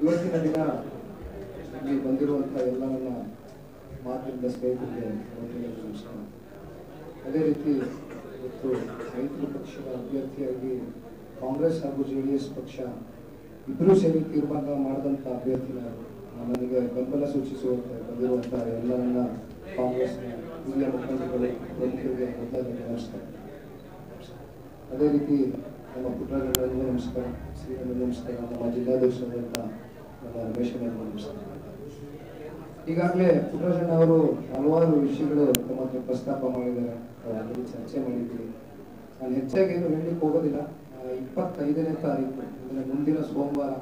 ಇವತ್ತಿನ ದಿನ ಇಲ್ಲಿ ಬಂದಿರುವಂಥ ಎಲ್ಲ ನನ್ನ ಮಾತಿನಿಂದ ಸ್ನೇಹಿತರಿಗೆ ನಮಸ್ಕಾರ ಅದೇ ರೀತಿ ಇವತ್ತು ಮೈತ್ರಿ ಪಕ್ಷದ ಅಭ್ಯರ್ಥಿಯಾಗಿ ಕಾಂಗ್ರೆಸ್ ಹಾಗೂ ಜೆ ಡಿ ಎಸ್ ಪಕ್ಷ ಇಬ್ಬರೂ ಸೇರಿ ತೀರ್ಮಾನ ಮಾಡಿದಂಥ ಅಭ್ಯರ್ಥಿನ ನನಗೆ ಬೆಂಬಲ ಸೂಚಿಸುವಂತೆ ಬಂದಿರುವಂಥ ಎಲ್ಲ ನನ್ನ ಕಾಂಗ್ರೆಸ್ನ ಹಿರಿಯ ಮುಖಂಡರುಗಳು ಪ್ರಮುಖರಿಗೆ ನಮಸ್ಕಾರ. ಅದೇ ರೀತಿ ನಮ್ಮ ಪುಟ್ಟರಾಜಗಳಿಗೂ ನಮಸ್ಕಾರ ಶ್ರೀಗಳು ನಮಸ್ಕಾರ, ನಮ್ಮ ನಮಸ್ಕಾರ ಈಗಾಗಲೇ ಪುಟ್ಟರಾಜಣ್ಣ ಅವರು ಹಲವಾರು ವಿಷಯಗಳು ತಮ್ಮ ಹತ್ರ ಪ್ರಸ್ತಾಪ ಮಾಡಿದ್ದಾರೆ. ಚರ್ಚೆ ಮಾಡಿದ್ದೀವಿ. ನಾನು ಹೆಚ್ಚಾಗಿ ಏನು ಹೇಳಲಿಕ್ಕೆ ಹೋಗೋದಿಲ್ಲ. ಇಪ್ಪತ್ತೈದನೇ ತಾರೀಕು, ಅಂದರೆ ಮುಂದಿನ ಸೋಮವಾರ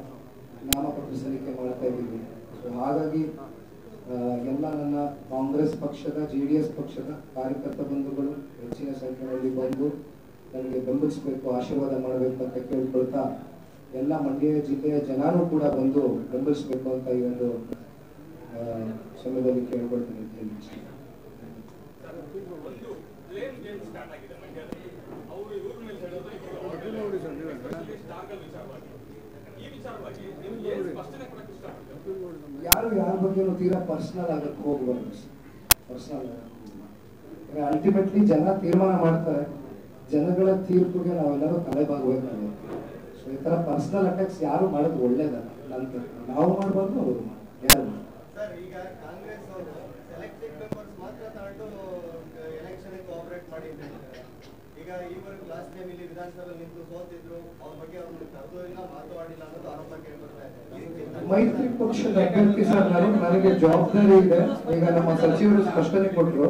ನಾಮಪತ್ರ ಸಲ್ಲಿಕೆ ಮಾಡ್ತಾ ಇದ್ದೀವಿ. ಸೊ ಹಾಗಾಗಿ ಎಲ್ಲ ನನ್ನ ಕಾಂಗ್ರೆಸ್ ಪಕ್ಷದ, ಜೆ ಡಿ ಎಸ್ ಪಕ್ಷದ ಕಾರ್ಯಕರ್ತ ಬಂಧುಗಳು ಹೆಚ್ಚಿನ ಸಂಖ್ಯೆಯಲ್ಲಿ ಬಂದು ನನಗೆ ಬೆಂಬಲಿಸಬೇಕು, ಆಶೀರ್ವಾದ ಮಾಡಬೇಕು ಅಂತ ಕೇಳ್ಕೊಳ್ತಾ ಎಲ್ಲ ಮಂಡ್ಯ ಜಿಲ್ಲೆಯ ಜನನೂ ಕೂಡ ಬಂದು ಬೆಂಬಲಿಸಬೇಕು ಅಂತ ಈ ಒಂದು ಸಮಯದಲ್ಲಿ ಕೇಳ್ಕೊಳ್ತೀನಿ ಯಾರು ಯಾರ ಬಗ್ಗೆನೂ ತೀರಾ ಪರ್ಸನಲ್ ಆಗಕ್ಕೆ ಹೋಗ್ಬಾರ್ದು ಪರ್ಸನಲ್ ಅಲ್ಟಿಮೇಟ್ಲಿ ಜನ ತೀರ್ಮಾನ ಮಾಡ್ತಾರೆ. ಜನಗಳ ತೀರ್ಪಿಗೆ ನಾವೆಲ್ಲರೂ ತಲೆಬಾಗಬೇಕಾಗುತ್ತೆ ಸೊ ತರ ಪರ್ಸನಲ್ ಅಟ್ಯಾಕ್ಸ್ ಯಾರು ಮಾಡೋದು ಒಳ್ಳೇದಲ್ಲ. ನಂತರ ನಾವು ಮಾಡಬಾರ್ದು ಅವರು ಯಾರು ಈಗ ಮಾತ್ರ ತಗೊಂಡು ಎಲೆಕ್ಷನ್ ಕೋಆಪರೇಟ್ ಮಾಡಿದ್ದಾರೆ. ಈಗ ಈವರೆಗೂ ಲಾಸ್ಟ್ ಟೈಮ್ ಇಲ್ಲಿ ವಿಧಾನಸಭೆ ನಿಂತು ಸೋತಿದ್ರು ಅವ್ರ ಬಗ್ಗೆ ಅವ್ರನ್ನ ಕರೆದೂ ಇಲ್ಲ ಮಾತಾಡಿಲ್ಲ ಅನ್ನೋದು ಆರೋಪ ಕೇಳ್ಬರ್ತಾ ಇದೆ. ಮೈತ್ರಿ ಪಕ್ಷದ ಅಭ್ಯರ್ಥಿ ಸರ್ ನಾನು ನನಗೆ ಜವಾಬ್ದಾರಿ ಇದೆ. ಈಗ ನಮ್ಮ ಸಚಿವರು ಸ್ಪಷ್ಟನೆ ಕೊಟ್ಟರು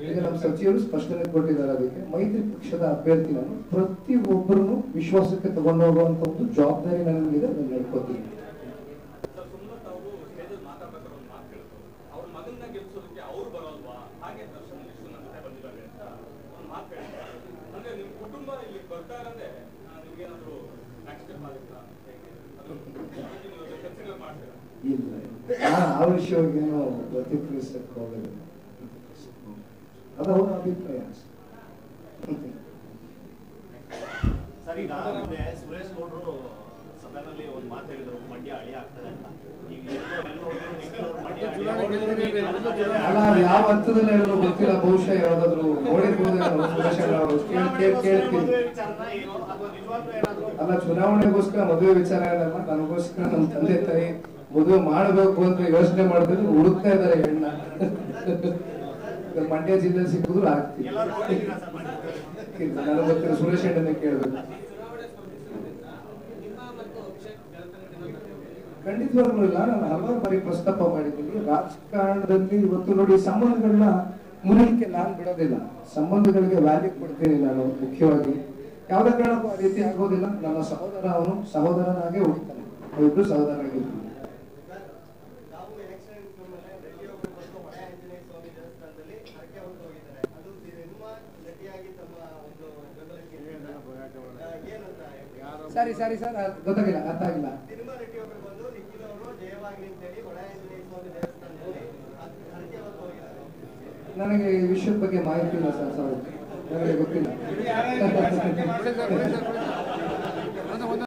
ಈಗ ನಮ್ಮ ಸಚಿವರು ಸ್ಪಷ್ಟನೆ ಕೊಟ್ಟಿದ್ದಾರೆ ಅದಕ್ಕೆ. ಮೈತ್ರಿ ಪಕ್ಷದ ಅಭ್ಯರ್ಥಿ ನಾನು ಪ್ರತಿ ಒಬ್ಬರನ್ನು ವಿಶ್ವಾಸಕ್ಕೆ ತಗೊಂಡು ಹೋಗುವಂತ ಒಂದು ಜವಾಬ್ದಾರಿ ನನಗಿದೆ ಅದನ್ನು ನಡ್ಕೋತೀನಿ ಸುಮ್ಮನೆ ಅವರು ಪ್ರತಿಕ್ರಿಯಿಸಕ್ಕೆ ಹೋಗೋದಿಲ್ಲ ಆಗಿತ್ತಾ ಹೇಗೆ ಅದು ನೀವು ಚರ್ಚೆಗಳು ಮಾಡ್ತೀರಾ ಇಲ್ಲ ನಾನು ಆ ವಿಷಯವಾಗೇನು ಪ್ರತಿಕ್ರಿಯಿಸಕ್ಕೆ ಹೋಗೋದಿಲ್ಲ ಅದು ಅವರ ಅಭಿಪ್ರಾಯ ಅಷ್ಟೇ. ಸರ್ ಈಗ ಸುರೇಶ್ ಗೌಡ್ರು ಸದನದಲ್ಲಿ ಒಂದು ಮಾತು ಹೇಳಿದ್ರು ಮಂಡ್ಯ ಹಳಿ ಆಗ್ತದೆ ಅಂತ. ಈಗ ಎಲ್ಲರೂ ಎಲ್ಲರೂ ಮಂಡ್ಯ ಹಳಿ ಅಲ್ಲ ಯಾವ ಅರ್ಥದಲ್ಲಿ ಹೇಳೋದು ಗೊತ್ತಿಲ್ಲ ಬಹುಶಃ ಯಾವ್ದಾದ್ರು ಅಲ್ಲ ಚುನಾವಣೆಗೋಸ್ಕರ ಮದುವೆ ವಿಚಾರ ಏನಲ್ಲ ನನಗೋಸ್ಕರ ನಮ್ಮ ತಂದೆ ತಾಯಿ ಮದುವೆ ಮಾಡಬೇಕು ಅಂತ ಯೋಚನೆ ಮಾಡಿದ್ರೆ ಹುಡುಕ್ತಾ ಇದ್ದಾರೆ ಹೆಣ್ಣ. ಮಂಡ್ಯ ಜಿಲ್ಲೆ ಸಿಕ್ಕಿದ್ರು ಮಂಡ್ಯ ನನಗೆ ಗೊತ್ತಿರೋ ಸುರೇಶ್ ಹೆಣ್ಣನ್ನ ಕೇಳಬೇಕು ಖಂಡಿತವಾಗ್ಲೂ ಇಲ್ಲ ನಾನು ಹಲವಾರು ಬಾರಿ ಪ್ರಸ್ತಾಪ ಮಾಡಿದ್ದೀನಿ. ರಾಜಕಾರಣದಲ್ಲಿ ಇವತ್ತು ನೋಡಿ ಸಂಬಂಧಗಳನ್ನ ಮುರಿಲಿಕ್ಕೆ ನಾನು ಬಿಡೋದಿಲ್ಲ. ಸಂಬಂಧಗಳಿಗೆ ವ್ಯಾಲ್ಯೂ ಕೊಡ್ತೀನಿ ನಾನು ಮುಖ್ಯವಾಗಿ. ಯಾವುದೇ ಕಾರಣಕ್ಕೂ ಆ ರೀತಿ ಆಗೋದಿಲ್ಲ. ನನ್ನ ಸಹೋದರ ಅವನು ಸಹೋದರನಾಗೆ ಉಳಿತಾನೆ. ನಾವಿಬ್ರು ಸಹೋದರನಾಗಿರ್ತೀವಿ ಸರಿ ಸರಿ ಸರ್. ಗೊತ್ತಾಗಿಲ್ಲ ಅರ್ಥ ಆಗಿಲ್ಲ. ನನಗೆ ಈ ವಿಷಯದ ಬಗ್ಗೆ ಮಾಹಿತಿ ಇಲ್ಲ ಸರ್. ಸರ್ ನನಗೆ ಗೊತ್ತಿಲ್ಲ.